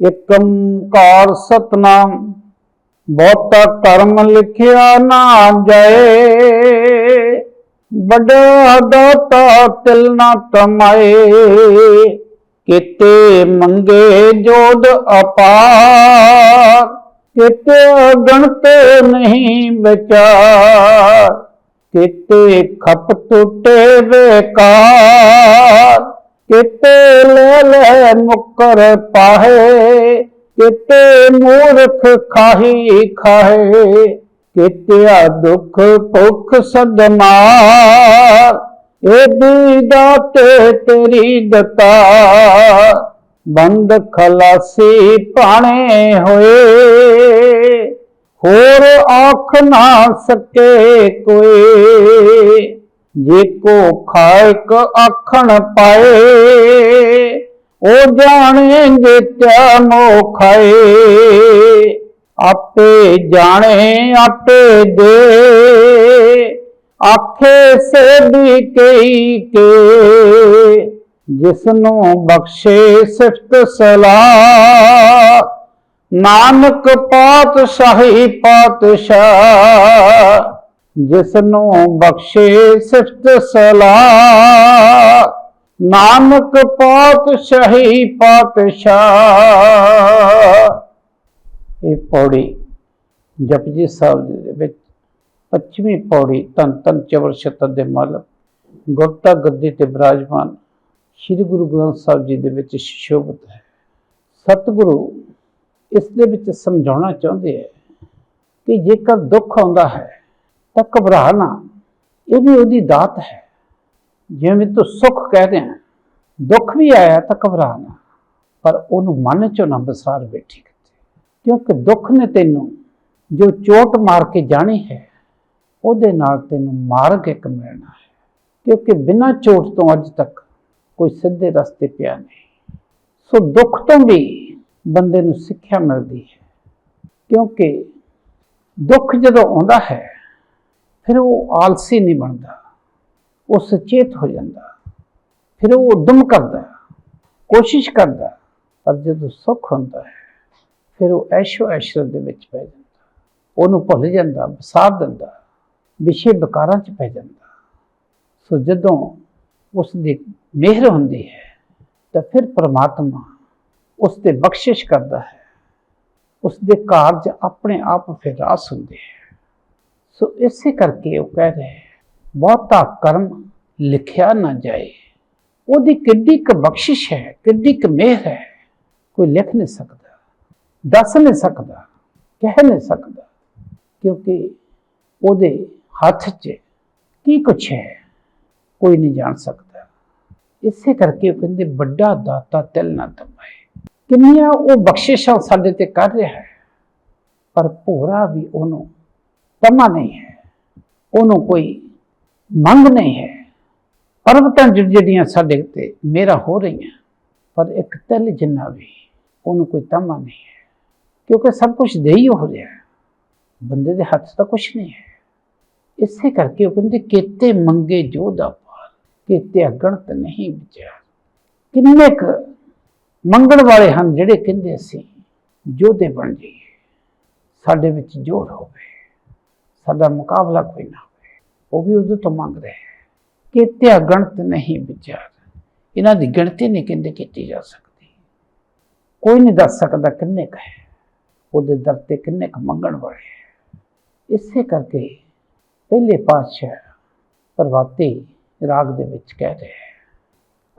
ਏਕੰਕਾਰ ਸਤਨਾਮ, ਬਹੁਤਾ ਕਰਮ ਲਿਖਿਆ ਨਾ ਜਾਏ। ਵੱਡਾ ਦਾਤਾ ਤਿਲ ਨਾ ਕਮਾਏ ਕਿਤੇ ਮੰਗੇ ਜੋਦ ਅਪਾਰ। ਕਿਤੇ ਗਣਤ ਨਹੀਂ ਵਿਚਾਰ, ਕਿਤੇ ਖਪ ਟੁੱਟੇ ਬੇਕਾਰ। ਕਿਤੇ ਲੈ ਲੈ ਮੁਕਰ ਪਾਹੇ, ਕਿਤੇ ਮੂਰਖ ਖਾਹੀ ਖਾਹੇ, ਕਿਤਿਆ ਦੁਖ ਭੁਖ ਸਦਮਾਰ ਇਹ ਦਾਤੇ ਤੇਰੀ ਦਤਾ ਬੰਦ ਖਲਾਸੀ ਪਾਣੇ ਹੋਏ। ਹੋਰ ਆਖ ਨਾ ਸਕੇ ਕੋਈ। ਜੇ ਕੋ ਖਾਇਕ ਆਖਣ ਪਾਏ, ਉਹ ਜਾਣੇ ਜੇ ਤਿਆ ਮੋ ਖਾਏ। ਆਪੇ ਜਾਣੇ, ਆਪੇ ਦੇ। ਆਖੇ ਸੇਬੀ ਕਈ ਕੇ। ਜਿਸਨੂੰ ਬਖਸ਼ੇ ਸਿਫਤ ਸਲਾਹ, ਨਾਨਕ ਪਾਤਸ਼ਾਹੀ ਪਾਤਸ਼ਾਹ। ਜਿਸ ਨੂੰ ਬਖਸ਼ੇ ਸਿਫਤ ਸਲਾਹ। ਨਾਨਕ ਪਾਤਸ਼ਾਹੀ ਪਾਤਸ਼ਾਹ। ਇਹ ਪੌੜੀ ਜਪਜੀ ਸਾਹਿਬ ਜੀ ਦੇ ਵਿੱਚ ਪੱਛਮੀ ਪੌੜੀ ਤਨ ਤਨ ਚਵਰ ਸ਼ਤਰ ਦੇ ਮਾਲਕ ਗੁਰਤਾ ਗੱਦੀ ਤੇ ਬਿਰਾਜਮਾਨ ਸ੍ਰੀ ਗੁਰੂ ਗ੍ਰੰਥ ਸਾਹਿਬ ਜੀ ਦੇ ਵਿੱਚ ਸ਼ੋਭਤ ਹੈ। ਸਤਿਗੁਰੂ ਇਸ ਦੇ ਵਿੱਚ ਸਮਝਾਉਣਾ ਚਾਹੁੰਦੇ ਹੈ ਕਿ ਜੇਕਰ ਦੁੱਖ ਆਉਂਦਾ ਹੈ ਤਾਂ ਘਬਰਾ ਇਹ ਵੀ ਉਹਦੀ ਦਾਤ ਹੈ। ਜਿਵੇਂ ਤੂੰ ਸੁੱਖ ਕਹਦੇ ਆ, ਦੁੱਖ ਵੀ ਆਇਆ ਤਾਂ ਘਬਰਾ ਪਰ ਉਹਨੂੰ ਮਨ ਚੋਂ ਨਾ ਬਸਾਰ ਬੈਠੀ ਕਿਤੇ। ਕਿਉਂਕਿ ਦੁੱਖ ਨੇ ਤੈਨੂੰ ਜੋ ਚੋਟ ਮਾਰ ਕੇ ਜਾਣੀ ਹੈ, ਉਹਦੇ ਨਾਲ ਤੈਨੂੰ ਮਾਰਗ ਇੱਕ ਮਿਲਣਾ ਹੈ। ਕਿਉਂਕਿ ਬਿਨਾਂ ਚੋਟ ਤੋਂ ਅੱਜ ਤੱਕ ਕੋਈ ਸਿੱਧੇ ਰਸਤੇ ਪਿਆ ਨਹੀਂ। ਸੋ ਦੁੱਖ ਤੋਂ ਵੀ ਬੰਦੇ ਨੂੰ ਸਿੱਖਿਆ ਮਿਲਦੀ ਹੈ। ਕਿਉਂਕਿ ਦੁੱਖ ਜਦੋਂ ਆਉਂਦਾ ਹੈ ਫਿਰ ਉਹ ਆਲਸੀ ਨਹੀਂ ਬਣਦਾ। ਉਹ ਸੁਚੇਤ ਹੋ ਜਾਂਦਾ। ਫਿਰ ਉਹ ਉਦਮ ਕਰਦਾ। ਕੋਸ਼ਿਸ਼ ਕਰਦਾ। ਪਰ ਜਦੋਂ ਸੁੱਖ ਹੁੰਦਾ ਹੈ, ਫਿਰ ਉਹ ਐਸ਼ੋ ਐਸ਼ਰਤ ਦੇ ਵਿੱਚ ਪੈ ਜਾਂਦਾ। ਉਹਨੂੰ ਭੁੱਲ ਜਾਂਦਾ, ਵਿਸਾਰ ਦਿੰਦਾ। ਵਿਸ਼ੇ ਵਿਕਾਰਾਂ 'ਚ ਪੈ ਜਾਂਦਾ। ਸੋ ਜਦੋਂ ਉਸ ਦੀ ਮਿਹਰ ਹੁੰਦੀ ਹੈ, ਤਾਂ ਫਿਰ ਪ੍ਰਮਾਤਮਾ ਉਸ ਤੇ ਬਖਸ਼ਿਸ਼ ਕਰਦਾ ਹੈ। ਉਸ ਦੇ ਕਾਰਜ ਆਪਣੇ ਆਪ ਫਿਰ ਰਾਸ ਹੁੰਦੇ ਹੈ। ਸੋ ਇਸੇ ਕਰਕੇ ਉਹ ਕਹਿ ਰਹੇ ਬਹੁਤਾ ਕਰਮ ਲਿਖਿਆ ਨਾ ਜਾਏ। ਉਹਦੀ ਕਿੱਡੀ ਕੁ ਬਖਸ਼ਿਸ਼ ਹੈ, ਕਿੱਡੀ ਕੁ ਮਿਹਰ ਹੈ, ਕੋਈ ਲਿਖ ਨਹੀਂ ਸਕਦਾ, ਦੱਸ ਨਹੀਂ ਸਕਦਾ, ਕਹਿ ਨਹੀਂ ਸਕਦਾ, ਕਿਉਂਕਿ ਉਹਦੇ ਹੱਥ 'ਚ ਕੀ ਕੁਛ ਹੈ, ਕੋਈ ਨਹੀਂ ਜਾਣ ਸਕਦਾ। ਇਸੇ ਕਰਕੇ ਉਹ ਕਹਿੰਦੇ, ਵੱਡਾ ਦਾਤਾ ਤਿਲ ਨਾ ਤਮਾਏ ਕਿੰਨੀਆਂ ਉਹ ਬਖਸ਼ਿਸ਼ਾਂ ਸਾਡੇ ਤੇ ਕਰ ਰਿਹਾ ਹੈ, ਪਰ ਭੋਰਾ ਵੀ ਉਹਨੂੰ ਤਮਾ ਨਹੀਂ ਹੈ। ਉਹਨੂੰ ਕੋਈ ਮੰਗ ਨਹੀਂ ਹੈ। ਪਰਬਤਾਂ ਜਿਹੜੀਆਂ ਸਾਡੇ ਤੇ ਮੇਰਾ ਹੋ ਰਹੀਆਂ, ਪਰ ਇੱਕ ਤਿਲ ਜਿੰਨਾ ਵੀ, ਉਹਨੂੰ ਕੋਈ ਤਮਾ ਨਹੀਂ ਹੈ। ਕਿਉਂਕਿ ਸਭ ਕੁਝ ਦੇ ਹੀ ਹੋ ਰਿਹਾ। ਹੈ ਬੰਦੇ ਦੇ ਹੱਥ 'ਚ ਤਾਂ ਕੁਝ ਨਹੀਂ ਹੈ। ਇਸੇ ਕਰਕੇ ਉਹ ਕਹਿੰਦੇ, ਕੀਤੇ ਮੰਗੇ ਜੋ ਦਾ ਪਾਰ ਕੀਤੇ ਅਗਣਤ ਨਹੀਂ ਵਿਚਾਰ ਕਿੰਨੇ ਕੁ ਮੰਗਣ ਵਾਲੇ ਹਨ ਜਿਹੜੇ ਕਹਿੰਦੇ ਅਸੀਂ ਯੋਧੇ ਬਣ ਜਾਈਏ, ਸਾਡੇ ਵਿੱਚ ਜੋਰ ਹੋਵੇ। ਸਾਡਾ ਮੁਕਾਬਲਾ ਕੋਈ ਨਾ ਹੋਵੇ। ਉਹ ਵੀ ਉਹਦੇ ਤੋਂ ਮੰਗ ਰਹੇ ਕਿ ਕੀਤੇ ਅਗਣਤ ਨਹੀਂ ਵਿਚਾਰ ਇਹਨਾਂ ਦੀ ਗਿਣਤੀ ਨਹੀਂ ਕਹਿੰਦੇ ਕੀਤੀ ਜਾ ਸਕਦੀ। ਕੋਈ ਨਹੀਂ ਦੱਸ ਸਕਦਾ ਕਿੰਨੇ ਕੁ ਹੈ। ਉਹਦੇ ਦਰ ਤੇ ਕਿੰਨੇ ਕੁ ਮੰਗਣ ਵਾਲੇ ਹੈ। ਇਸੇ ਕਰਕੇ ਪਹਿਲੇ ਪਾਤਸ਼ਾਹ ਪ੍ਰਵਾਤੀ ਰਾਗ ਦੇ ਵਿੱਚ ਕਹਿ ਰਹੇ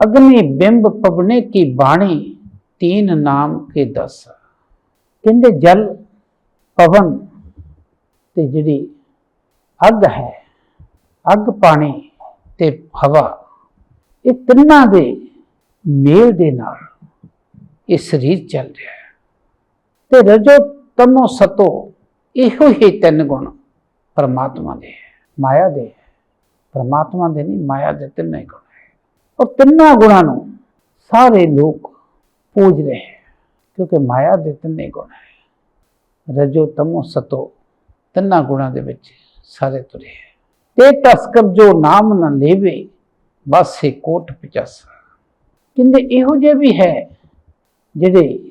ਅਗਨੀ ਬਿੰਬ ਪਵਨੇ ਕੀ ਬਾਣੀ, ਤੀਨ ਨਾਮ ਕੇ ਦਸ। ਕਹਿੰਦੇ ਜਲ, ਪਵਨ ਤੇ ਜਿਹੜੀ ਅੱਗ ਹੈ। ਅੱਗ ਪਾਣੀ ਤੇ ਹਵਾ। ਇਹ ਤਿੰਨਾਂ ਦੇ ਮੇਲ ਦੇ ਨਾਲ ਇਹ ਸਰੀਰ ਚੱਲ ਰਿਹਾ ਹੈ। ਤੇ ਰਜੋ ਤਮੋ ਸਤੋ ਇਹੋ ਹੀ ਤਿੰਨ ਗੁਣ ਪਰਮਾਤਮਾ ਦੇ ਹੈ, ਮਾਇਆ ਦੇ ਹੈ। ਪਰਮਾਤਮਾ ਦੇ ਨਹੀਂ ਮਾਇਆ ਦੇ ਤਿੰਨੇ ਗੁਣ ਹੈ। ਔਰ ਤਿੰਨਾਂ ਗੁਣਾਂ ਨੂੰ ਸਾਰੇ ਲੋਕ ਪੂਜ ਰਹੇ ਹੈ ਕਿਉਂਕਿ ਮਾਇਆ ਦੇ ਤਿੰਨੇ ਗੁਣ ਹੈ। ਰਜੋ ਤਮੋ ਸਤੋ ਤਿੰਨਾਂ ਗੁਣਾਂ ਦੇ ਵਿੱਚ ਸਾਰੇ ਤੁਰੇ ਹੈ। ਤੇ ਤਸਕਰ ਜੋ ਨਾਮ ਨਾ ਲੇਵੇ, ਬਾਸੇ ਕੋਟ ਪਚਾਸਾ। ਕਹਿੰਦੇ ਇਹੋ ਜਿਹੇ ਵੀ ਹੈ ਜਿਹੜੇ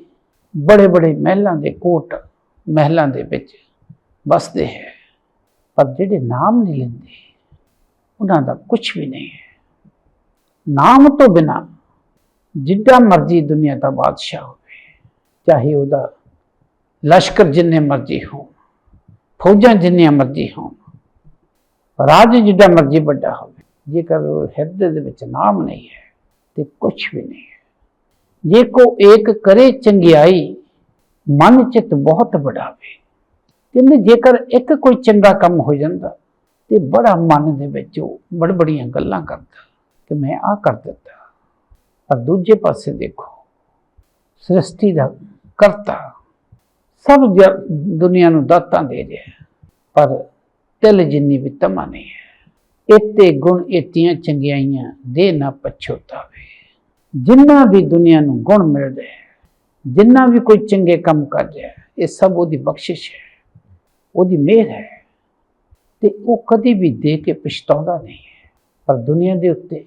ਬੜੇ ਬੜੇ ਮਹਿਲਾਂ ਦੇ ਕੋਟ ਮਹਿਲਾਂ ਦੇ ਵਿੱਚ ਵਸਦੇ ਹੈ। ਪਰ ਜਿਹੜੇ ਨਾਮ ਨਹੀਂ ਲੈਂਦੇ, ਉਹਨਾਂ ਦਾ ਕੁਝ ਵੀ ਨਹੀਂ ਹੈ। ਨਾਮ ਤੋਂ ਬਿਨਾ ਜਿੱਡਾ ਮਰਜ਼ੀ ਦੁਨੀਆ ਦਾ ਬਾਦਸ਼ਾਹ ਹੋਵੇ, ਚਾਹੇ ਉਹਦਾ ਲਸ਼ਕਰ ਜਿੰਨੇ ਮਰਜ਼ੀ ਹੋਣ, ਫੌਜਾਂ ਜਿੰਨੀਆਂ ਮਰਜ਼ੀ ਹੋਣ ਰਾਜ ਜਿੱਡਾ ਮਰਜ਼ੀ ਵੱਡਾ ਹੋਵੇ, ਜੇਕਰ ਹਿਰਦੇ ਦੇ ਵਿੱਚ ਨਾਮ ਨਹੀਂ ਹੈ ਤੇ ਕੁਝ ਵੀ ਨਹੀਂ ਹੈ। ਜੇ ਕੋ ਏਕ ਕਰੇ ਚੰਗਿਆਈ, ਮਨ ਚਿਤ ਬਹੁਤ ਵਡਾਵੇ ਕਹਿੰਦੇ ਜੇਕਰ ਇੱਕ ਕੋਈ ਚੰਗਾ ਕੰਮ ਹੋ ਜਾਂਦਾ, ਤੇ ਬੜਾ ਮਨ ਦੇ ਵਿੱਚ ਉਹ ਬੜਬੜੀਆਂ ਗੱਲਾਂ ਕਰਦਾ ਕਿ ਮੈਂ ਆ ਕਰ ਦਿੱਤਾ। ਪਰ ਦੂਜੇ ਪਾਸੇ ਦੇਖੋ, ਸ੍ਰਿਸ਼ਟੀ ਦਾ ਕਰਤਾ ਸਭ ਜ- ਦੁਨੀਆ ਨੂੰ ਦਾਤਾਂ ਦੇ ਰਿਹਾ ਪਰ ਤਿਲ ਜਿੰਨੀ ਵੀ ਤਮਾ ਨਹੀਂ ਹੈ। ਇਤੇ ਗੁਣ ਇਤੀਆਂ ਚੰਗਿਆਈਆਂ ਦੇ ਨਾ ਪਛੋਤਾਵੇ ਜਿੰਨਾ ਵੀ ਦੁਨੀਆ ਨੂੰ ਗੁਣ ਮਿਲਦੇ ਜਿੰਨਾ ਵੀ ਕੋਈ ਚੰਗੇ ਕੰਮ ਕਰ ਹੈ, ਇਹ ਸਭ ਉਹਦੀ ਬਖਸ਼ਿਸ਼ ਹੈ, ਉਹਦੀ ਮਿਹਰ ਹੈ। ਤੇ ਉਹ ਕਦੀ ਵੀ ਦੇ ਕੇ ਪਛਤਾਉਂਦਾ ਨਹੀਂ ਹੈ। ਪਰ ਦੁਨੀਆ ਦੇ ਉੱਤੇ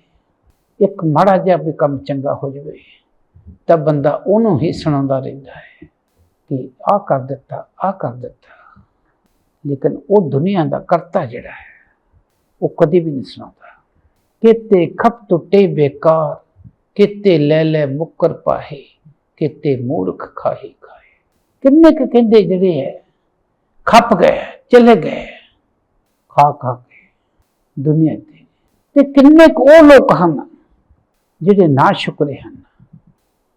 ਇੱਕ ਮਾੜਾ ਜਿਹਾ ਵੀ ਕੰਮ ਚੰਗਾ ਹੋ ਜਾਵੇ, ਤਾਂ ਬੰਦਾ ਉਹਨੂੰ ਹੀ ਸੁਣਾਉਂਦਾ ਰਹਿੰਦਾ ਹੈ ਕਿ ਆਹ ਕਰ ਦਿੱਤਾ, ਆਹ ਕਰ ਦਿੱਤਾ। ਲੇਕਿਨ ਉਹ ਦੁਨੀਆ ਦਾ ਕਰਤਾ ਜਿਹੜਾ ਹੈ, ਉਹ ਕਦੇ ਵੀ ਨਹੀਂ ਸੁਣਾਉਂਦਾ। ਕਿਤੇ ਖਪ ਟੁੱਟੇ ਬੇਕਾਰ, ਕਿਤੇ ਲੈ ਲੈ ਮੁੱਕਰ ਪਾਹੇ, ਕਿਤੇ ਮੂਰਖ ਖਾਹੀ ਖਾਏ। ਕਿੰਨੇ ਕੁ ਕਹਿੰਦੇ ਜਿਹੜੇ ਹੈ, ਖੱਪ ਗਏ, ਚਲੇ ਗਏ, ਖਾ ਖਾ ਕੇ ਦੁਨੀਆ ਤੇ। ਤੇ ਕਿੰਨੇ ਕੁ ਉਹ ਲੋਕ ਹਨ ਜਿਹੜੇ ਨਾ ਸ਼ੁਕਰੇ ਹਨ,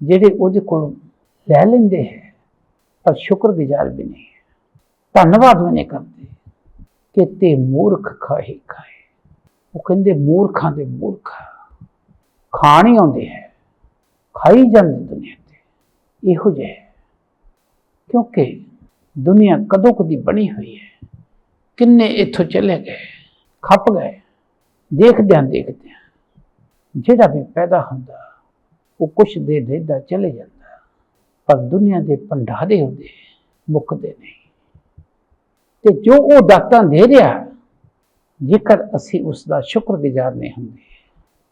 ਜਿਹੜੇ ਉਹਦੇ ਕੋਲ ਲੈ ਲੈਂਦੇ ਹੈ, ਪਰ ਸ਼ੁਕਰਗੁਜ਼ਾਰ ਵੀ ਨਹੀਂ। ਧੰਨਵਾਦ ਮੈਨੇ ਕਰਦੇ। ਕਿਤੇ ਮੂਰਖ ਖਾਏ ਖਾਏ। ਉਹ ਕਹਿੰਦੇ ਮੂਰਖਾਂ ਦੇ ਮੂਰਖ। ਖਾਣ ਹੀ ਆਉਂਦੇ ਹੈ। ਖਾਈ ਜਾਂਦੇ ਦੁਨੀਆ ਤੇ। ਇਹੋ ਜਿਹਾ ਹੈ। ਕਿਉਂਕਿ ਦੁਨੀਆ ਕਦੋਂ ਕਦੀ ਬਣੀ ਹੋਈ ਹੈ। ਕਿੰਨੇ ਇੱਥੋਂ ਚਲੇ ਗਏ। ਖੱਪ ਗਏ। ਦੇਖਦਿਆਂ ਦੇਖਦਿਆਂ ਜਿਹੜਾ ਵੀ ਪੈਦਾ ਹੁੰਦਾ, ਉਹ ਕੁਛ ਦੇ ਰਹਿੰਦਾ ਚਲੇ ਜਾਂਦਾ। ਪਰ ਦੁਨੀਆ ਦੇ ਭੰਡਾਰੇ ਹੁੰਦੇ ਮੁੱਕਦੇ ਨਹੀਂ। ਤੇ ਜੋ ਉਹ ਦਾਤਾਂ ਦੇ ਰਿਹਾ, ਜੇਕਰ ਅਸੀਂ ਉਸ ਦਾ ਸ਼ੁਕਰਗੁਜ਼ਾਰ ਨਹੀਂ ਹੁੰਦੇ,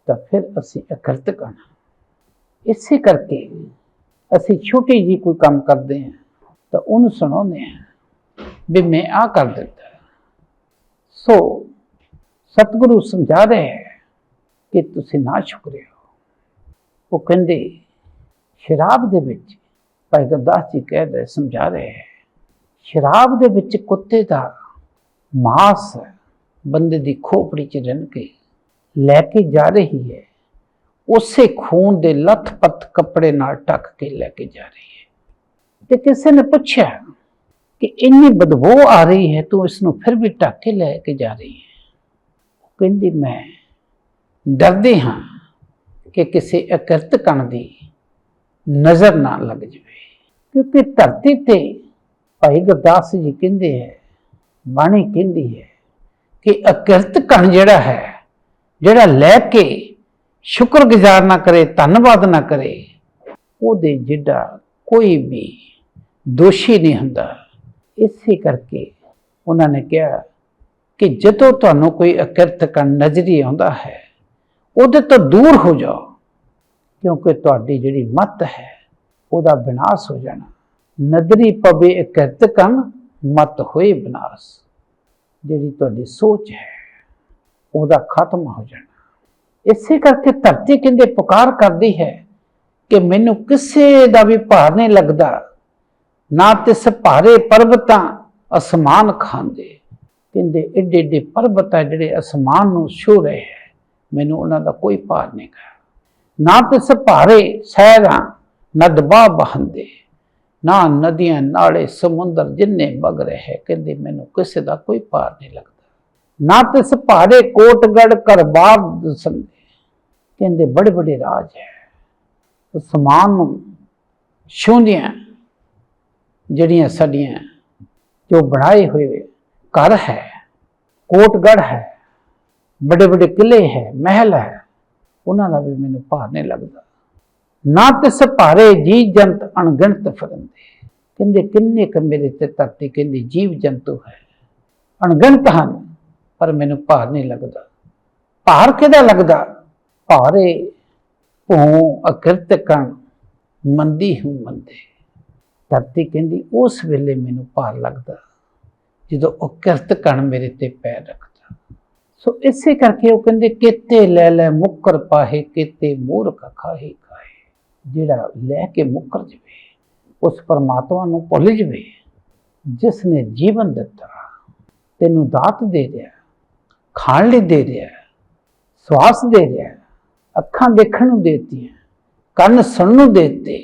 ਤਾਂ ਫਿਰ ਅਸੀਂ ਅਕਰਤ ਕਰਨਾ ਇਸੇ ਕਰਕੇ ਅਸੀਂ ਛੋਟੀ ਜੀ ਕੋਈ ਕੰਮ ਕਰਦੇ ਹਾਂ, ਤਾਂ ਉਹਨੂੰ ਸੁਣਾਉਂਦੇ ਹਾਂ ਵੀ ਮੈਂ ਆ ਕਰ ਦਿੱਤਾ। ਸੋ ਸਤਿਗੁਰੂ ਸਮਝਾ ਰਹੇ ਹੈ ਕਿ ਤੁਸੀਂ ਨਾ ਸ਼ੁਕਰਿਓ ਉਹ ਕਹਿੰਦੇ, ਸ਼ਰਾਬ ਦੇ ਵਿੱਚ ਭਾਈ ਗੁਰਦਾਸ ਜੀ ਕਹਿ ਰਹੇ, ਸਮਝਾ ਰਹੇ ਹੈ ਸ਼ਰਾਬ ਦੇ ਵਿੱਚ ਕੁੱਤੇ ਦਾ ਮਾਸ ਬੰਦੇ ਦੀ ਖੋਪੜੀ 'ਚ ਰਣ ਕੇ ਲੈ ਕੇ ਜਾ ਰਹੀ ਹੈ। ਉਸੇ ਖੂਨ ਦੇ ਲੱਥ-ਪੱਥ ਕੱਪੜੇ ਨਾਲ ਟੱਕ ਕੇ ਲੈ ਕੇ ਜਾ ਰਹੀ ਹੈ। ਤੇ ਕਿਸੇ ਨੇ ਪੁੱਛਿਆ ਕਿ ਇੰਨੀ ਬਦਬੂ ਆ ਰਹੀ ਹੈ, ਤੂੰ ਇਸ ਨੂੰ ਫਿਰ ਵੀ ਢੱਕ ਕੇ ਲੈ ਕੇ ਜਾ ਰਹੀ ਹੈ। ਉਹ ਕਹਿੰਦੀ, ਮੈਂ ਡਰਦੇ ਹਾਂ ਕਿ ਕਿਸੇ ਅਕਿਰਤ ਕਣ ਦੀ ਨਜ਼ਰ ਨਾ ਲੱਗ ਜਾਵੇ, ਕਿਉਂਕਿ ਧਰਤੀ ਤੇ ਭਾਈ ਗੁਰਦਾਸ ਜੀ ਕਹਿੰਦੇ ਹੈ, ਬਾਣੀ ਕਹਿੰਦੀ ਹੈ ਕਿ ਅਕਿਰਤ ਕਣ ਜਿਹੜਾ ਹੈ, ਜਿਹੜਾ ਲੈ ਕੇ ਸ਼ੁਕਰਗੁਜ਼ਾਰ ਨਾ ਕਰੇ, ਧੰਨਵਾਦ ਨਾ ਕਰੇ, ਉਹਦੇ ਜਿੱਡਾ ਕੋਈ ਵੀ ਦੋਸ਼ੀ ਨਹੀਂ ਹੁੰਦਾ। ਇਸੇ ਕਰਕੇ ਉਹਨਾਂ ਨੇ ਕਿਹਾ ਕਿ ਜਦੋਂ ਤੁਹਾਨੂੰ ਕੋਈ ਅਕਿਰਤ ਕਣ ਨਜ਼ਰੀ ਆਉਂਦਾ ਹੈ, ਉਹਦੇ ਤੋਂ ਦੂਰ ਹੋ ਜਾਓ, ਕਿਉਂਕਿ ਤੁਹਾਡੀ ਜਿਹੜੀ ਮਤ ਹੈ, ਉਹਦਾ ਵਿਨਾਸ਼ ਹੋ ਜਾਣਾ। ਨਦਰੀ ਪਵੇ ਅਕਿਰਤ ਕਣ ਮਤ ਹੋਏ ਵਿਨਾਸ਼ ਜਿਹੜੀ ਤੁਹਾਡੀ ਸੋਚ ਹੈ, ਉਹਦਾ ਖਤਮ ਹੋ ਜਾਣਾ। ਇਸੇ ਕਰਕੇ ਧਰਤੀ ਕਹਿੰਦੇ ਪੁਕਾਰ ਕਰਦੀ ਹੈ ਕਿ ਮੈਨੂੰ ਕਿਸੇ ਦਾ ਵੀ ਭਾਰ ਨਹੀਂ ਲੱਗਦਾ, ਨਾ ਤਿਸ ਭਾਰੇ ਪਰਬਤਾਂ ਅਸਮਾਨ ਖਾਂਦੇ ਕਹਿੰਦੇ ਏਡੇ ਏਡੇ ਪਰਬਤ ਹੈ ਜਿਹੜੇ ਅਸਮਾਨ ਨੂੰ ਛੂ ਰਹੇ ਹੈ, ਮੈਨੂੰ ਉਹਨਾਂ ਦਾ ਕੋਈ ਭਾਰ ਨਹੀਂ ਗਾ। ਨਾ ਤਿਸ ਭਾਰੇ ਸਹਿਰਾਂ ਨਦਬਾ ਬਹੰਦੇ। ਨਾ ਨਦੀਆਂ ਨਾਲੇ ਸਮੁੰਦਰ ਜਿੰਨੇ ਵਗ ਰਹੇ ਹੈ ਕਹਿੰਦੇ ਮੈਨੂੰ ਕਿਸੇ ਦਾ ਕੋਈ ਭਾਰ ਨਹੀਂ ਲੱਗਦਾ। ਨਾ ਤਿਸ ਭਾਰੇ ਕੋਟਗੜ ਕਰਬਾਰ ਦਸੰਦੇ ਕਹਿੰਦੇ ਬੜੇ ਬੜੇ ਰਾਜ ਹੈ। ਸਮਾਨ ਨੂੰ ਛੂੰਦੀਆਂ ਜਿਹੜੀਆਂ ਸਾਡੀਆਂ, ਜੋ ਬਣਾਏ ਹੋਏ ਘਰ ਹੈ ਕੋਟਗੜ ਹੈ, ਬੜੇ ਬੜੇ ਕਿਲੇ ਹੈ, ਮਹਿਲ ਹੈ, ਉਹਨਾਂ ਦਾ ਵੀ ਮੈਨੂੰ ਭਾਰ ਨਹੀਂ ਲੱਗਦਾ। ਨਾ ਤਿਸ ਭਾਰੇ ਜੀ ਜੰਤ ਅਣਗਿਣਤ ਫਿਰੰਦੇ। ਕਹਿੰਦੇ, ਕਿੰਨੇ ਕ ਮੇਰੇ ਤੇ ਧਰਤੀ ਕਹਿੰਦੀ, ਜੀਵ ਜੰਤੂ ਹੈ। ਅਣਗਿਣਤ ਹਨ, ਪਰ ਮੈਨੂੰ ਭਾਰ ਨਹੀਂ ਲੱਗਦਾ। ਭਾਰ ਕਿਹਦਾ ਲੱਗਦਾ? ਭਾਰੇ ਭੋਂ ਅਕਿਰਤ ਕਣ, ਮੰਦੀ ਹੂੰ ਮੰਦੇ। ਧਰਤੀ ਕਹਿੰਦੀ, ਉਸ ਵੇਲੇ ਮੈਨੂੰ ਭਾਰ ਲੱਗਦਾ, ਜਦੋਂ ਉਹ ਕਿਰਤ ਕਣ ਮੇਰੇ ਤੇ ਪੈਰ ਰੱਖਦਾ। ਸੋ ਇਸੇ ਕਰਕੇ ਉਹ ਕਹਿੰਦੇ, ਕਿਤੇ ਲੈ ਲੈ ਮੁੱਕਰ ਪਾਹੇ, ਕਿਤੇ ਮੂਰਖ ਖਾਹੇ ਖਾਏ ਜਿਹੜਾ ਲੈ ਕੇ ਮੁੱਕਰ ਜਵੇ, ਉਸ ਪਰਮਾਤਮਾ ਨੂੰ ਭੁੱਲ ਜਵੇ ਜਿਸ ਨੇ ਜੀਵਨ ਦਿੱਤਾ, ਤੈਨੂੰ ਦਾਤ ਦੇ ਰਿਹਾ, ਖਾਣ ਲਈ ਦੇ ਰਿਹਾ, ਸਵਾਸ ਦੇ ਰਿਹਾ, ਅੱਖਾਂ ਦੇਖਣ ਨੂੰ ਦੇਤੀਆਂ, ਕੰਨ ਸੁਣਨ ਨੂੰ ਦੇਤੇ,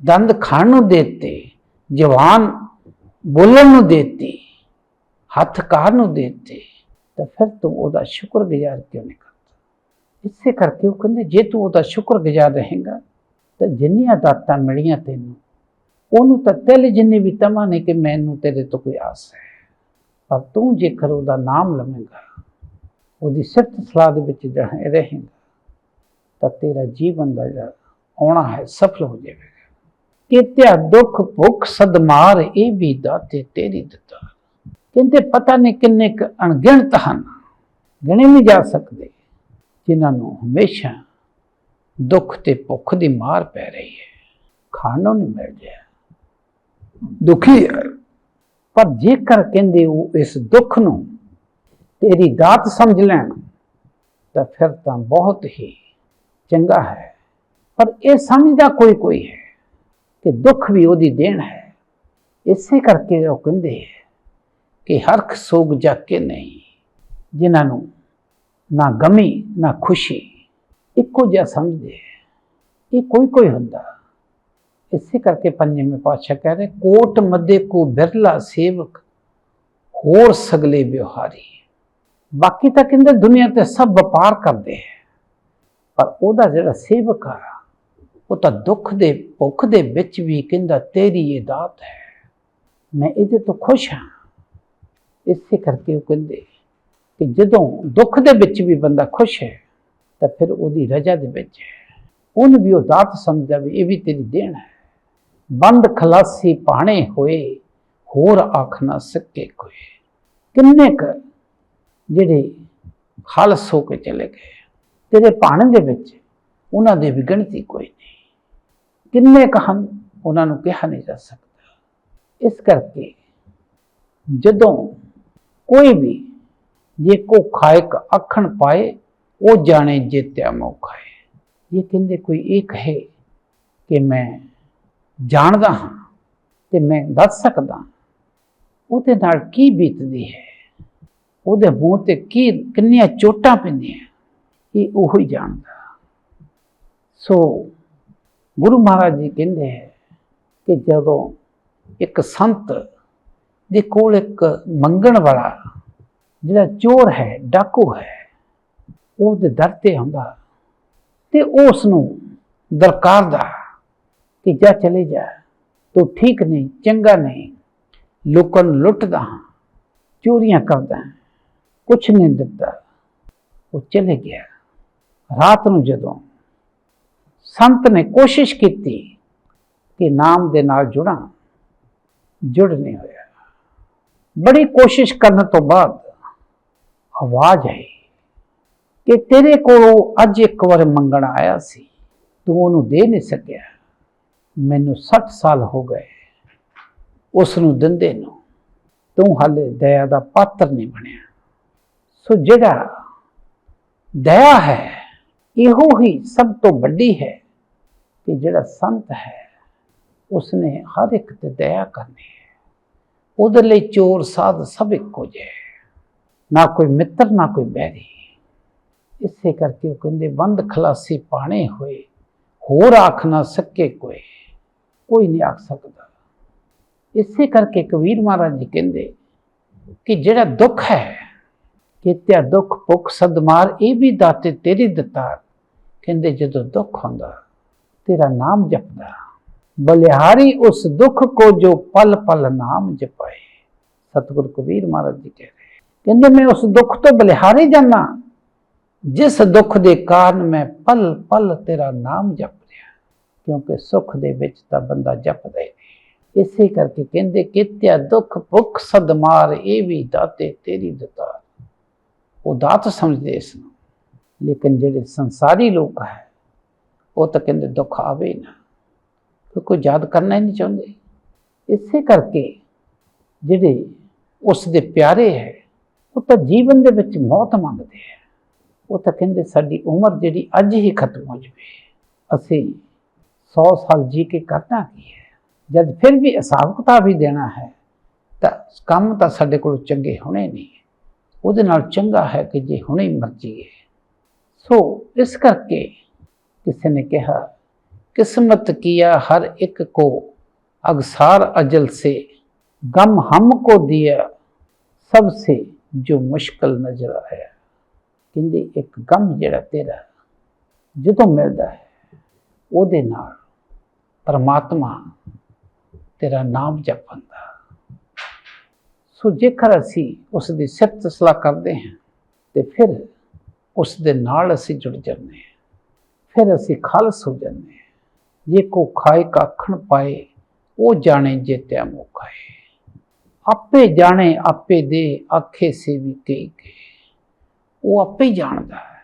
ਦੰਦ ਖਾਣ ਨੂੰ ਦੇਤੇ, ਜਵਾਨ ਬੋਲਣ ਨੂੰ ਦੇਤੀ, ਹੱਥ ਕਾਰ ਨੂੰ ਦੇਤੇ, ਤਾਂ ਫਿਰ ਤੂੰ ਉਹਦਾ ਸ਼ੁਕਰਗੁਜ਼ਾਰ ਕਿਉਂ ਨਹੀਂ ਕਰਦਾ? ਇਸੇ ਕਰਕੇ ਉਹ ਕਹਿੰਦੇ, ਜੇ ਤੂੰ ਉਹਦਾ ਸ਼ੁਕਰਗੁਜ਼ਾਰ ਰਹੇਗਾ ਤਾਂ ਜਿੰਨੀਆਂ ਦਾਤਾਂ ਮਿਲੀਆਂ ਤੈਨੂੰ, ਉਹਨੂੰ ਤਾਂ ਤਿਲ ਜਿੰਨੇ ਵੀ ਤਮਾ ਨੇ ਕਿ ਮੈਨੂੰ ਤੇਰੇ ਤੋਂ ਕੋਈ ਆਸ ਹੈ। ਪਰ ਤੂੰ ਜੇਕਰ ਉਹਦਾ ਨਾਮ ਲਵੇਂਗਾ, ਉਹਦੀ ਸਿਫਤ ਸਲਾਹ ਦੇ ਵਿੱਚ ਜਹ- ਰਹੇਂਗਾ, ਤਾਂ ਤੇਰਾ ਜੀਵਨ ਦਾ ਜਿਹੜਾ ਆਉਣਾ ਹੈ ਸਫਲ ਹੋ ਜਾਵੇਗਾ। ਕਿ ਕਿਤਿਆ ਦੁੱਖ ਭੁੱਖ ਸਦਮਾਰ ਇਹ ਵੀ ਦਾਤੇ ਤੇਰੀ ਦਿੱਤਾ। ਕਹਿੰਦੇ ਪਤਾ ਨਹੀਂ ਕਿੰਨੇ ਕੁ ਅਣਗਿਣਤ ਹਨ, ਗਿਣੇ ਨਹੀਂ ਜਾ ਸਕਦੇ, ਜਿਨ੍ਹਾਂ ਨੂੰ ਹਮੇਸ਼ਾ ਦੁੱਖ ਤੇ ਭੁੱਖ ਦੀ ਮਾਰ ਪੈ ਰਹੀ ਹੈ। ਖਾਣ ਨੂੰ ਨਹੀਂ ਮਿਲ ਰਿਹਾ। ਦੁਖੀ ਹੈ। ਪਰ ਜੇਕਰ ਕਹਿੰਦੇ ਉਹ ਇਸ ਦੁੱਖ ਨੂੰ ਤੇਰੀ ਦਾਤ ਸਮਝ ਲੈਣ, ਤਾਂ ਫਿਰ ਤਾਂ ਬਹੁਤ ਹੀ ਚੰਗਾ ਹੈ। ਪਰ ਇਹ ਸਮਝਦਾ ਕੋਈ ਕੋਈ ਹੈ ਕਿ ਦੁੱਖ ਵੀ ਉਹਦੀ ਦੇਣ ਹੈ। ਇਸੇ ਕਰਕੇ ਉਹ ਕਹਿੰਦੇ ਹੈ ਕਿ ਹਰਖ ਸੋਗ ਜਾ ਕੇ ਨਹੀਂ, ਜਿਨ੍ਹਾਂ ਨੂੰ ਨਾ ਗਮੀ, ਨਾ ਖੁਸ਼ੀ ਇੱਕੋ ਜਿਹਾ ਸਮਝਦੇ ਇਹ ਕੋਈ ਕੋਈ ਹੁੰਦਾ। ਇਸੇ ਕਰਕੇ ਪੰਜਵੇਂ ਪਾਤਸ਼ਾਹ ਕਹਿ ਰਹੇ, ਕੋਟ ਮੱਦੇ ਕੋ ਬਿਰਲਾ ਸੇਵਕ, ਹੋਰ ਸਗਲੇ ਵਿਵਹਾਰੀ ਬਾਕੀ ਤਾਂ ਕਹਿੰਦੇ ਦੁਨੀਆ ਤੇ ਸਭ ਵਪਾਰ ਕਰਦੇ ਹੈ ਪਰ ਉਹਦਾ ਜਿਹੜਾ ਸੇਵਕ ਆ, ਉਹ ਤਾਂ ਦੁੱਖ ਦੇ, ਭੁੱਖ ਦੇ ਵਿੱਚ ਵੀ ਕਹਿੰਦਾ, ਤੇਰੀ ਇਹ ਦਾਤ ਹੈ। ਮੈਂ ਇਹਦੇ ਤੋਂ ਖੁਸ਼ ਹਾਂ। ਇਸੇ ਕਰਕੇ ਉਹ ਕਹਿੰਦੇ ਕਿ ਜਦੋਂ ਦੁੱਖ ਦੇ ਵਿੱਚ ਵੀ ਬੰਦਾ ਖੁਸ਼ ਹੈ ਤਾਂ ਫਿਰ ਉਹਦੀ ਰਜਾ ਦੇ ਵਿੱਚ ਹੈ। ਉਹਨੂੰ ਵੀ ਉਹ ਦਾਤ ਸਮਝਦਾ ਵੀ ਇਹ ਵੀ ਤੇਰੀ ਦੇਣ ਹੈ। ਬੰਦ ਖਲਾਸੀ ਪਾਣੇ ਹੋਏ, ਹੋਰ ਆਖ ਨਾ ਸਕੇ ਕੋਈ। ਕਿੰਨੇ ਕ ਜਿਹੜੇ ਖਾਲਸ ਹੋ ਕੇ ਚਲੇ ਗਏ। ਤੇਰੇ ਭਾਣੇ ਦੇ ਵਿੱਚ ਉਹਨਾਂ ਦੀ ਵੀ ਗਿਣਤੀ ਕੋਈ ਨਹੀਂ। ਕਿੰਨੇ ਕ ਹਨ, ਉਹਨਾਂ ਨੂੰ ਕਿਹਾ ਨਹੀਂ ਜਾ ਸਕਦਾ। ਇਸ ਕਰਕੇ ਜਦੋਂ ਕੋਈ ਵੀ ਜੇ ਕੋ ਖਾਇਕ ਅੱਖਣ ਪਾਏ ਉਹ ਜਾਣੇ ਜੇਤਿਆ ਮੌਕਾ ਹੈ। ਇਹ ਕਹਿੰਦੇ ਕੋਈ ਇਹ ਕਹੇ ਕਿ ਮੈਂ ਜਾਣਦਾ ਹਾਂ ਤੇ ਮੈਂ ਦੱਸ ਸਕਦਾ ਉਹਦੇ ਨਾਲ ਕੀ ਬੀਤਦੀ ਹੈ? ਉਹਦੇ ਮੂੰਹ ਤੇ ਕੀ ਕਿੰਨੀਆਂ ਚੋਟਾਂ ਪੈਂਦੀਆਂ ਇਹ ਉਹ ਹੀ ਜਾਣਦਾ। ਸੋ ਗੁਰੂ ਮਹਾਰਾਜ ਜੀ ਕਹਿੰਦੇ ਹੈ ਕਿ ਜਦੋਂ ਇੱਕ ਸੰਤ ਦੇ ਕੋਲ ਇੱਕ ਮੰਗਣ ਵਾਲਾ ਜਿਹੜਾ ਚੋਰ ਹੈ, ਡਾਕੂ ਹੈ ਉਹਦੇ ਦਰ ਤੇ ਆਉਂਦਾ ਤੇ ਉਸ ਨੂੰ ਦਰਕਾਰਦਾ ਕਿ ਜਾ ਚਲੇ ਜਾ, ਤੂੰ ਠੀਕ ਨਹੀਂ, ਚੰਗਾ ਨਹੀਂ, ਲੋਕਾਂ ਨੂੰ ਲੁੱਟਦਾ ਹਾਂ, ਚੋਰੀਆਂ ਕਰਦਾ ਕੁਛ ਨਹੀਂ ਦਿੱਤਾ। ਉਹ ਚਲੇ ਗਿਆ। ਰਾਤ ਨੂੰ ਜਦੋਂ ਸੰਤ ਨੇ ਕੋਸ਼ਿਸ਼ ਕੀਤੀ ਕਿ ਨਾਮ ਦੇ ਨਾਲ ਜੁੜਾਂ, ਜੁੜ ਨਹੀਂ ਹੋਇਆ। ਬੜੀ ਕੋਸ਼ਿਸ਼ ਕਰਨ ਤੋਂ ਬਾਅਦ ਆਵਾਜ਼ ਆਈ। ਕਿ ਤੇਰੇ ਕੋਲੋਂ ਅੱਜ ਇੱਕ ਵਾਰ ਮੰਗਣ ਆਇਆ ਸੀ, ਤੂੰ ਉਹਨੂੰ ਦੇ ਨਹੀਂ ਸਕਿਆ। ਮੈਨੂੰ 60 ਸਾਲ ਹੋ ਗਏ ਉਸ ਨੂੰ ਦਿੰਦੇ ਨੂੰ। ਤੂੰ ਹਾਲੇ ਦਇਆ ਦਾ ਪਾਤਰ ਨਹੀਂ ਬਣਿਆ। ਸੋ ਜਿਹੜਾ ਦਇਆ ਹੈ, ਇਹੋ ਹੀ ਸਭ ਤੋਂ ਵੱਡੀ ਹੈ ਕਿ ਜਿਹੜਾ ਸੰਤ ਹੈ, ਉਸਨੇ ਹਰ ਇੱਕ ਤੇ ਦਇਆ ਕਰਨੀ ਹੈ। ਉਹਦੇ ਲਈ ਚੋਰ ਸਾਧ ਸਭ ਇੱਕੋ ਜਿਹੇ। ਨਾ ਕੋਈ ਮਿੱਤਰ, ਨਾ ਕੋਈ ਬੈਰੀ। ਇਸੇ ਕਰਕੇ ਉਹ ਕਹਿੰਦੇ, ਬੰਦ ਖਲਾਸੀ ਪਾਣੇ ਹੋਏ, ਹੋਰ ਆਖ ਨਾ ਸਕੇ ਕੋਈ ਕੋਈ ਨਹੀਂ ਆਖ ਸਕਦਾ। ਇਸੇ ਕਰਕੇ ਕਬੀਰ ਮਹਾਰਾਜ ਜੀ ਕਹਿੰਦੇ ਕਿ ਜਿਹੜਾ ਦੁੱਖ ਹੈ ਕਿਤਿਆ ਦੁੱਖ ਭੁੱਖ ਸਦਮਾਰ, ਇਹ ਵੀ ਦਾਤੇ ਤੇਰੀ ਦਿੱਤਾ ਕਹਿੰਦੇ ਜਦੋਂ ਦੁੱਖ ਹੁੰਦਾ, ਤੇਰਾ ਨਾਮ ਜਪਦਾ। ਬਲਿਹਾਰੀ ਉਸ ਦੁੱਖ ਕੋ ਜੋ ਪਲ ਪਲ ਨਾਮ ਜਪਾਏ। ਸਤਿਗੁਰ ਕਬੀਰ ਮਹਾਰਾਜ ਜੀ ਕਹਿ ਰਹੇ, ਕਹਿੰਦੇ ਮੈਂ ਉਸ ਦੁੱਖ ਤੋਂ ਬਲਿਹਾਰੀ ਜਾਣਾ ਜਿਸ ਦੁੱਖ ਦੇ ਕਾਰਨ ਮੈਂ ਪਲ ਪਲ ਤੇਰਾ ਨਾਮ ਜਪ ਰਿਹਾ ਕਿਉਂਕਿ ਸੁੱਖ ਦੇ ਵਿੱਚ ਤਾਂ ਬੰਦਾ ਜਪਦਾ ਹੀ ਨਹੀਂ। ਇਸੇ ਕਰਕੇ ਕਹਿੰਦੇ, ਕਿਤਿਆ ਦੁੱਖ ਭੁੱਖ ਸਦਮਾਰ ਇਹ ਵੀ ਦਾਤੇ ਤੇਰੀ ਦਿੱਤਾ ਉਹ ਦਾਤ ਸਮਝਦੇ ਇਸ ਨੂੰ। ਲੇਕਿਨ ਜਿਹੜੇ ਸੰਸਾਰੀ ਲੋਕ ਹੈ, ਉਹ ਤਾਂ ਕਹਿੰਦੇ, ਦੁੱਖ ਆਵੇ ਨਾ। ਕਿਉਂਕਿ ਕੋਈ ਯਾਦ ਕਰਨਾ ਹੀ ਨਹੀਂ ਚਾਹੁੰਦੇ। ਇਸੇ ਕਰਕੇ ਜਿਹੜੇ ਉਸ ਦੇ ਪਿਆਰੇ ਹੈ, ਉਹ ਤਾਂ ਜੀਵਨ ਦੇ ਵਿੱਚ ਮੌਤ ਮੰਗਦੇ ਹੈ। ਉਹ ਤਾਂ ਕਹਿੰਦੇ ਸਾਡੀ ਉਮਰ ਜਿਹੜੀ ਅੱਜ ਹੀ ਖਤਮ ਹੋ ਜਵੇ। ਅਸੀਂ 100 ਸਾਲ ਜੀ ਕੇ ਕਰਨਾ ਕੀ ਹੈ? ਜਦ ਫਿਰ ਵੀ ਹਿਸਾਬ ਕਿਤਾਬ ਹੀ ਦੇਣਾ ਹੈ, ਤਾਂ ਕੰਮ ਤਾਂ ਸਾਡੇ ਕੋਲ ਚੰਗੇ ਹੋਣੇ ਨਹੀਂ। ਉਹਦੇ ਨਾਲ ਚੰਗਾ ਹੈ ਕਿ ਜੇ ਹੁਣੇ ਮਰ ਜੀਏ ਸੋ ਇਸ ਕਰਕੇ ਕਿਸੇ ਨੇ ਕਿਹਾ, ਕਿਸਮਤ ਕੀਆ ਹਰ ਇੱਕ ਕੋ ਅਗਸਾਰ ਅਜਲ ਸੇ, ਗਮ ਹਮ ਕੋ ਦਿਆ ਸਭ ਸੇ ਜੋ ਮੁਸ਼ਕਲ ਨਜ਼ਰ ਆਇਆ। ਕਹਿੰਦੇ, ਇੱਕ ਗਮ ਜਿਹੜਾ ਤੇਰਾ ਜਦੋਂ ਮਿਲਦਾ ਹੈ, ਉਹਦੇ ਨਾਲ ਪਰਮਾਤਮਾ ਤੇਰਾ ਨਾਮ ਜਪਦਾ। ਸੋ ਜੇਕਰ ਅਸੀਂ ਉਸ ਦੀ ਸਿਫਤ ਸਲਾਹ ਕਰਦੇ ਹਾਂ, ਤੇ ਫਿਰ ਉਸ ਦੇ ਨਾਲ ਅਸੀਂ ਜੁੜ ਜਾਂਦੇ ਹਾਂ। ਫਿਰ ਅਸੀਂ ਖਾਲਸ ਹੋ ਜਾਂਦੇ ਹਾਂ। ਜੇ ਕੋ ਖਾਏ ਕਾਖਣ ਪਾਏ, ਉਹ ਜਾਣੇ ਜੇ ਜੇਤਿਆ ਮੁਖਾਏ ਆਪੇ ਜਾਣੇ, ਆਪੇ ਦੇ ਆਖੇ ਸੇ ਵੀ ਕਈ ਕੇ ਉਹ ਆਪੇ ਹੀ ਜਾਣਦਾ ਹੈ।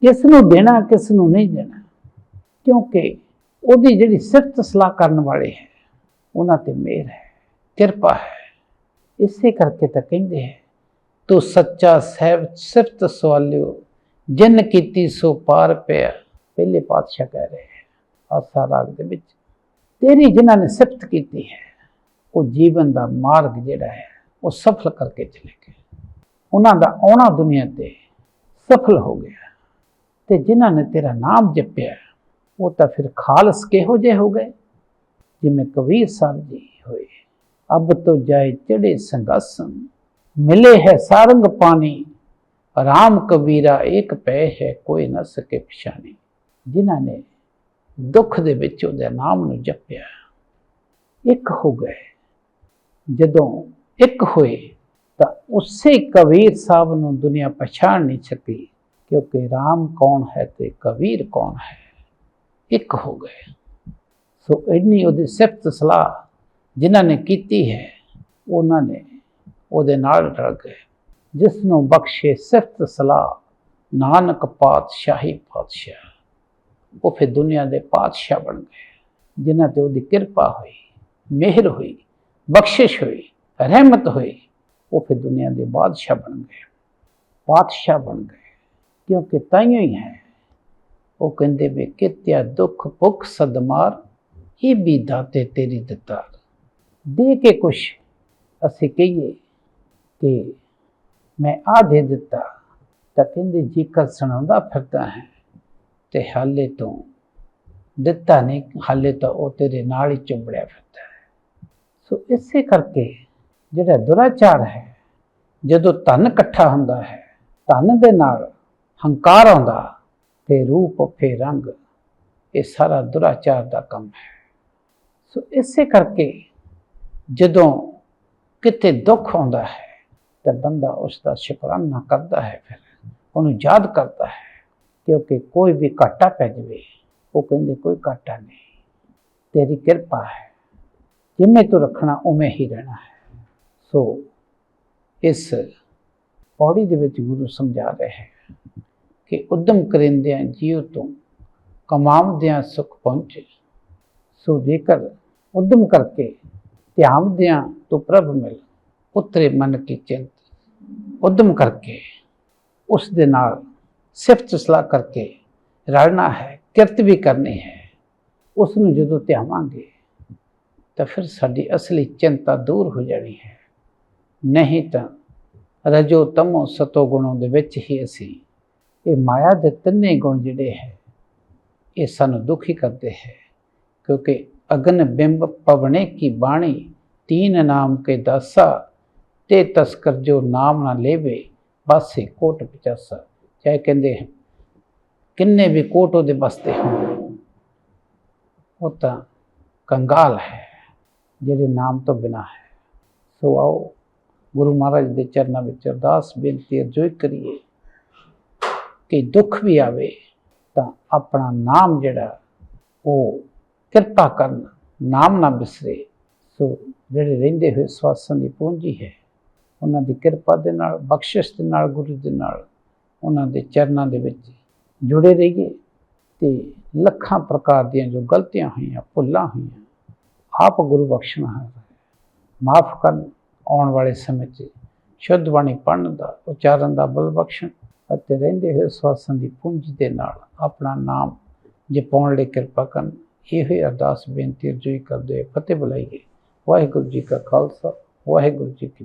ਕਿਸ ਨੂੰ ਦੇਣਾ ਕਿਸ ਨੂੰ ਨਹੀਂ ਦੇਣਾ। ਕਿਉਂਕਿ ਉਹਦੀ ਜਿਹੜੀ ਸਿਫਤ ਸਲਾਹ ਕਰਨ ਵਾਲੇ ਹੈ, ਉਹਨਾਂ ਤੇ ਮਿਹਰ ਹੈ, ਕਿਰਪਾ ਹੈ। ਇਸੇ ਕਰਕੇ ਤਾਂ ਕਹਿੰਦੇ ਹੈ, ਤੋ ਸੱਚਾ ਸਹਿਬ ਸਿਫਤ ਸਵਾਲਿਓ, ਜਿਨ ਕੀਤੀ ਸੋ ਪਾਰ ਪਿਆ। ਪਹਿਲੇ ਪਾਤਸ਼ਾਹ ਕਹਿ ਰਹੇ ਹੈ, ਆਸਾ ਰਾਗ ਦੇ ਵਿੱਚ, ਤੇਰੀ ਜਿਨ੍ਹਾਂ ਨੇ ਸਿਫਤ ਕੀਤੀ ਹੈ, ਉਹ ਜੀਵਨ ਦਾ ਮਾਰਗ ਜਿਹੜਾ ਹੈ, ਉਹ ਸਫਲ ਕਰਕੇ ਚਲੇ ਗਏ। ਉਹਨਾਂ ਦਾ ਆਉਣਾ ਦੁਨੀਆ ਤੇ ਸਫਲ ਹੋ ਗਿਆ। ਤੇ ਜਿਨ੍ਹਾਂ ਨੇ ਤੇਰਾ ਨਾਮ ਜਪਿਆ, ਉਹ ਤਾਂ ਫਿਰ ਖਾਲਸ ਕਿਹੋ ਜਿਹੇ ਹੋ ਗਏ? ਜਿਵੇਂ ਕਬੀਰ ਸਾਹਿਬ ਜੀ ਹੋਏ। ਅਬ ਤੋ ਜਾਏ ਚੜੇ ਸੰਗਾਸਨ ਮਿਲੇ ਹੈ ਸਾਰੰਗ ਪਾਣੀ, ਰਾਮ ਕਬੀਰਾ ਇੱਕ ਪੈ ਹੈ ਕੋਈ ਨਾ ਸਕੇ ਪਛਾਣੀ। ਜਿਨ੍ਹਾਂ ਨੇ ਦੁੱਖ ਦੇ ਵਿੱਚ ਉਹਦੇ ਨਾਮ ਨੂੰ ਜਪਿਆ, ਇੱਕ ਹੋ ਗਏ। ਜਦੋਂ ਇੱਕ ਹੋਏ ਤਾਂ ਉਸੇ ਕਬੀਰ ਸਾਹਿਬ ਨੂੰ ਦੁਨੀਆ ਪਛਾਣ ਨਹੀਂ ਸਕੀ, ਕਿਉਂਕਿ RAM ਕੌਣ ਹੈ ਤੇ ਕਬੀਰ ਕੌਣ ਹੈ? ਇੱਕ ਹੋ ਗਏ। ਸੋ ਇੰਨੀ ਉਹਦੀ ਸਿਫਤ ਸਲਾਹ ਜਿਨ੍ਹਾਂ ਨੇ ਕੀਤੀ ਹੈ, ਉਹਨਾਂ ਨੇ ਉਹਦੇ ਨਾਲ ਰਲ ਗਏ। ਜਿਸ ਨੂੰ ਬਖਸ਼ੇ ਸਿਫਤ ਸਲਾਹ ਨਾਨਕ ਪਾਤਸ਼ਾਹੀ ਪਾਤਸ਼ਾਹ, ਉਹ ਫਿਰ ਦੁਨੀਆ ਦੇ ਪਾਤਸ਼ਾਹ ਬਣ ਗਏ, ਜਿਨ੍ਹਾਂ ਤੇ ਉਹਦੀ ਕਿਰਪਾ ਹੋਈ, ਮਿਹਰ ਹੋਈ, ਬਖਸ਼ਿਸ਼ ਹੋਈ, ਰਹਿਮਤ ਹੋਈ। ਉਹ ਫਿਰ ਦੁਨੀਆ ਦੇ ਬਾਦਸ਼ਾਹ ਬਣ ਗਏ। ਪਾਤਸ਼ਾਹ ਬਣ ਗਏ। ਕਿਉਂਕਿ ਤਾਈਓ ਹੀ ਹੈ। ਉਹ ਕਹਿੰਦੇ ਵੀ ਕਿਤਿਆ ਦੁੱਖ ਭੁੱਖ ਸਦਮਾਰ, ਇਹ ਵੀ ਦਾਤੇ ਤੇਰੀ ਦਿੱਤਾਰ। ਦੇ ਕੇ ਕੁਛ ਅਸੀਂ ਕਹੀਏ ਕਿ ਮੈਂ ਆ ਦੇ ਦਿੱਤਾ। ਤਾਂ ਕਹਿੰਦੇ ਜੇਕਰ ਸੁਣਾਉਂਦਾ ਫਿਰਦਾ ਹੈ ਤੇ ਹਾਲੇ ਤੋਂ ਦਿੱਤਾ ਨਹੀਂ, ਹਾਲੇ ਤਾਂ ਉਹ ਤੇਰੇ ਨਾਲ ਹੀ ਚੁੰਬੜਿਆ ਫਿਰਦਾ ਹੈ। ਸੋ ਇਸੇ ਕਰਕੇ ਜਿਹੜਾ ਦੁਰਾਚਾਰ ਹੈ, ਜਦੋਂ ਧਨ ਇਕੱਠਾ ਹੁੰਦਾ ਹੈ, ਧਨ ਦੇ ਨਾਲ ਹੰਕਾਰ ਆਉਂਦਾ, ਤੇ ਰੂਪ ਫੇ ਰੰਗ, ਇਹ ਸਾਰਾ ਦੁਰਾਚਾਰ ਦਾ ਕੰਮ ਹੈ। ਸੋ ਇਸੇ ਕਰਕੇ ਜਦੋਂ ਕਿਤੇ ਦੁੱਖ ਆਉਂਦਾ ਹੈ, ਤਾਂ ਬੰਦਾ ਉਸ ਦਾ ਸ਼ੁਕਰਾਨਾ ਕਰਦਾ ਹੈ ਫਿਰ, ਉਹਨੂੰ ਯਾਦ ਕਰਦਾ ਹੈ, ਕਿਉਂਕਿ ਕੋਈ ਵੀ ਘਾਟਾ ਪੈ ਜਾਵੇ, ਉਹ ਕਹਿੰਦੇ ਕੋਈ ਘਾਟਾ ਨਹੀਂ, ਤੇਰੀ ਕਿਰਪਾ ਹੈ, ਜਿਵੇਂ ਤੂੰ ਰੱਖਣਾ, ਉਵੇਂ ਹੀ ਰਹਿਣਾ ਹੈ। ਸੋ ਇਸ ਪੌੜੀ ਦੇ ਵਿੱਚ ਗੁਰੂ ਸਮਝਾ ਰਹੇ ਹੈ ਕਿ ਉਦਮ ਕਰਿੰਦਿਆਂ ਜੀਉ ਤੋਂ ਕਮਾਵਦਿਆਂ ਸੁਖ ਪਹੁੰਚੇ। ਸੋ ਜੇਕਰ ਉਦਮ ਕਰਕੇ ਧਿਆਵਦਿਆਂ ਤੋਂ ਪ੍ਰਭ ਮਿਲ, ਉਤਰੇ ਮਨ ਕੀ ਚਿੰਤ। ਉਦਮ ਕਰਕੇ ਉਸ ਦੇ ਨਾਲ ਸਿਫਤ ਸਲਾਹ ਕਰਕੇ ਰਲਣਾ ਹੈ, ਕਿਰਤ ਵੀ ਕਰਨੀ ਹੈ, ਉਸ ਨੂੰ ਜਦੋਂ ਧਿਆਵਾਂਗੇ ਤਾਂ ਫਿਰ ਸਾਡੀ ਅਸਲੀ ਚਿੰਤਾ ਦੂਰ ਹੋ ਜਾਣੀ ਹੈ। ਨਹੀਂ ਤਾਂ ਰਜੋ ਤਮੋ ਸਤੋ ਗੁਣੋਂ ਦੇ ਵਿੱਚ ਹੀ ਅਸੀਂ। ਇਹ ਮਾਇਆ ਦੇ ਤਿੰਨੇ ਗੁਣ ਜਿਹੜੇ ਹੈ, ਇਹ ਸਾਨੂੰ ਦੁਖੀ ਕਰਦੇ ਹੈ, ਕਿਉਂਕਿ ਅਗਨ ਬਿੰਬ ਪਵਣੇ ਕੀ ਬਾਣੀ, ਤੀਨ ਨਾਮ ਕੇ ਦਾਸਾ, ਤੇ ਤਸਕਰ ਜੋ ਨਾਮ ਨਾ ਲੇਵੇ ਬਾਸੇ ਕੋਟ ਪਚਾਸਾ। ਚਾਹੇ ਕਹਿੰਦੇ ਕਿੰਨੇ ਵੀ ਕੋਟ ਉਹਦੇ ਬਸਤੇ ਹੋਣ, ਉਹ ਤਾਂ ਕੰਗਾਲ ਹੈ, ਜਿਹੜੇ ਨਾਮ ਤੋਂ ਬਿਨਾ ਹੈ। ਸੋ ਆਓ ਗੁਰੂ ਮਹਾਰਾਜ ਦੇ ਚਰਨਾਂ ਵਿੱਚ ਅਰਦਾਸ ਬੇਨਤੀ ਅਰਜ਼ੋਈ ਕਰੀਏ ਕਿ ਦੁੱਖ ਵੀ ਆਵੇ, ਤਾਂ ਆਪਣਾ ਨਾਮ ਜਿਹੜਾ, ਉਹ ਕਿਰਪਾ ਕਰਨ, ਨਾਮ ਨਾ ਬਿਸਰੇ। ਸੋ ਜਿਹੜੇ ਰਹਿੰਦੇ ਹੋਏ ਸਵਾਸਾਂ ਦੀ ਪੂੰਜੀ ਹੈ, ਉਹਨਾਂ ਦੀ ਕਿਰਪਾ ਦੇ ਨਾਲ, ਬਖਸ਼ਿਸ਼ ਦੇ ਨਾਲ, ਗੁਰੂ ਦੇ ਨਾਲ ਉਹਨਾਂ ਦੇ ਚਰਨਾਂ ਦੇ ਵਿੱਚ ਜੁੜੇ ਰਹੀਏ ਤੇ ਲੱਖਾਂ ਪ੍ਰਕਾਰ ਦੀਆਂ ਜੋ ਗਲਤੀਆਂ ਹੋਈਆਂ, ਭੁੱਲਾਂ ਹੋਈਆਂ, ਆਪ ਗੁਰੂ ਬਖਸ਼ਣਾ ਹੈ। ਮਾਫ ਕਰਨ ਆਉਣ ਵਾਲੇ ਸਮੇਂ 'ਚ ਸ਼ੁੱਧ ਬਾਣੀ ਪੜ੍ਹਨ ਦਾ, ਉਚਾਰਨ ਦਾ ਬਲ ਬਖਸ਼ਣ ਅਤੇ ਰਹਿੰਦੇ ਹੋਏ ਸਵਾਸਾਂ ਦੀ ਪੂੰਜੀ ਦੇ ਨਾਲ ਆਪਣਾ ਨਾਮ ਜਪਾਉਣ ਲਈ ਕਿਰਪਾ ਕਰਨ। ਇਹ ਹੀ ਅਰਦਾਸ ਬੇਨਤੀ ਰਜੂਈ ਕਰਦੇ ਹੋਏ ਫਤਿਹ ਬੁਲਾਈਏ ਵਾਹਿਗੁਰੂ ਜੀ ਕਾ ਖਾਲਸਾ, ਵਾਹਿਗੁਰੂ ਜੀ ਕੀ